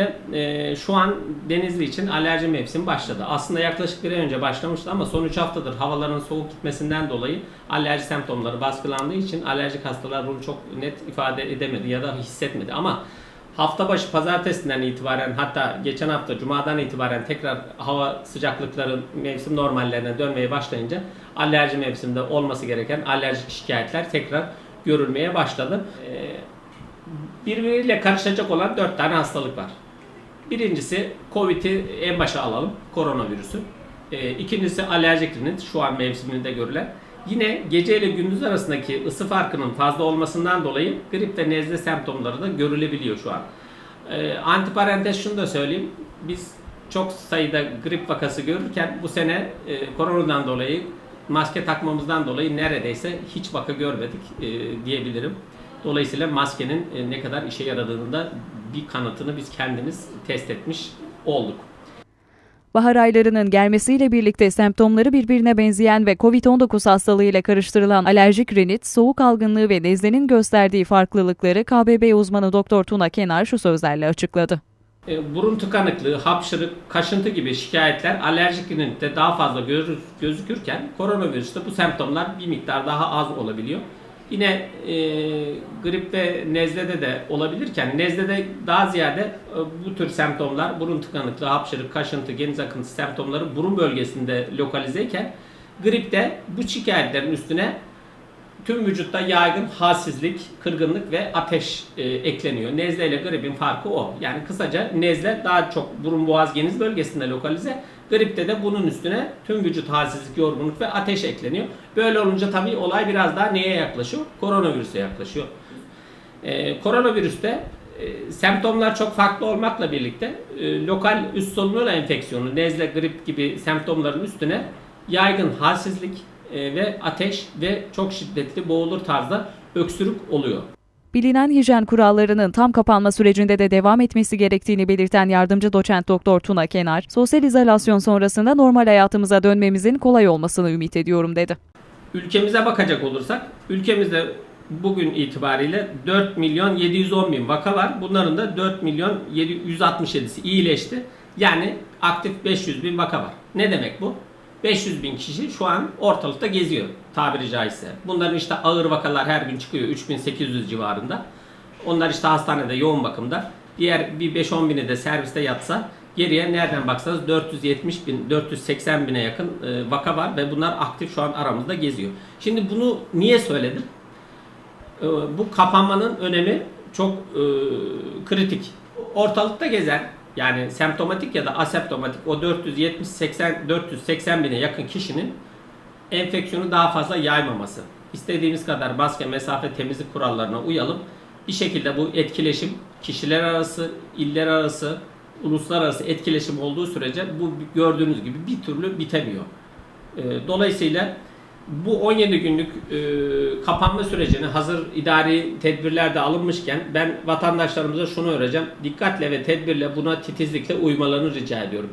birlikte e, şu an Denizli için alerji mevsimi başladı. Aslında yaklaşık bir ay önce başlamıştı ama son 3 haftadır havaların soğuk gitmesinden dolayı alerji semptomları baskılandığı için alerjik hastalar bunu çok net ifade edemedi ya da hissetmedi. Ama hafta başı pazartesinden itibaren hatta geçen hafta cumadan itibaren tekrar hava sıcaklıkların mevsim normallerine dönmeye başlayınca alerji mevsiminde olması gereken alerjik şikayetler tekrar görülmeye başladı. Ee, birbiriyle karışacak olan dört tane hastalık var. Birincisi Covid'i en başa alalım, koronavirüsü. Ee, ikincisi alerjik rinit, şu an mevsiminde görülen. Yine gece ile gündüz arasındaki ısı farkının fazla olmasından dolayı grip ve nezle semptomları da görülebiliyor şu an. Ee, antiparantez şunu da söyleyeyim. Biz çok sayıda grip vakası görürken bu sene e, koronadan dolayı maske takmamızdan dolayı neredeyse hiç vaka görmedik e, diyebilirim. Dolayısıyla maskenin e, ne kadar işe yaradığını da bir kanıtını biz kendimiz test etmiş olduk. Bahar aylarının gelmesiyle birlikte semptomları birbirine benzeyen ve COVID-19 hastalığıyla karıştırılan alerjik rinit, soğuk algınlığı ve nezlenin gösterdiği farklılıkları KBB uzmanı Dr. Tuna Kenar şu sözlerle açıkladı. E, burun tıkanıklığı, hapşırık, kaşıntı gibi şikayetler alerjik rinitte daha fazla gözükürken koronavirüste bu semptomlar bir miktar daha az olabiliyor. Yine e, grip ve nezlede de olabilirken nezlede daha ziyade e, bu tür semptomlar burun tıkanıklığı, hapşırık, kaşıntı, geniz akıntısı semptomları burun bölgesinde lokalizeyken gripte bu şikayetlerin üstüne tüm vücutta yaygın halsizlik, kırgınlık ve ateş e, ekleniyor. Nezle ile gripin farkı o. Yani kısaca nezle daha çok burun boğaz geniz bölgesinde lokalize. Gripte de bunun üstüne tüm vücut halsizlik, yorgunluk ve ateş ekleniyor. Böyle olunca tabii olay biraz daha neye yaklaşıyor? Koronavirüse yaklaşıyor. E, koronavirüste e, semptomlar çok farklı olmakla birlikte e, lokal üst solunum enfeksiyonu, nezle, grip gibi semptomların üstüne yaygın halsizlik e, ve ateş ve çok şiddetli boğulur tarzda öksürük oluyor. Bilinen hijyen kurallarının tam kapanma sürecinde de devam etmesi gerektiğini belirten yardımcı doçent doktor Tuna Kenar, sosyal izolasyon sonrasında normal hayatımıza dönmemizin kolay olmasını ümit ediyorum dedi. Ülkemize bakacak olursak, ülkemizde bugün itibariyle 4 milyon 710 bin vaka var. Bunların da 4 milyon 767'si iyileşti. Yani aktif 500 bin vaka var. Ne demek bu? 500 bin kişi şu an ortalıkta geziyor tabiri caizse. Bunların işte ağır vakalar her gün çıkıyor 3800 civarında. Onlar işte hastanede yoğun bakımda. Diğer bir 5-10 bini de serviste yatsa geriye nereden baksanız 470 bin, 480 bine yakın e, vaka var ve bunlar aktif şu an aramızda geziyor. Şimdi bunu niye söyledim? E, bu kapanmanın önemi çok e, kritik. Ortalıkta gezen yani semptomatik ya da asemptomatik o 470 80 480 bine yakın kişinin enfeksiyonu daha fazla yaymaması. İstediğimiz kadar maske, mesafe, temizlik kurallarına uyalım. Bir şekilde bu etkileşim kişiler arası, iller arası, uluslararası etkileşim olduğu sürece bu gördüğünüz gibi bir türlü bitemiyor. E, Dolayısıyla bu 17 günlük e, kapanma sürecini hazır idari tedbirler de alınmışken ben vatandaşlarımıza şunu öğreteceğim. Dikkatle ve tedbirle buna titizlikle uymalarını rica ediyorum.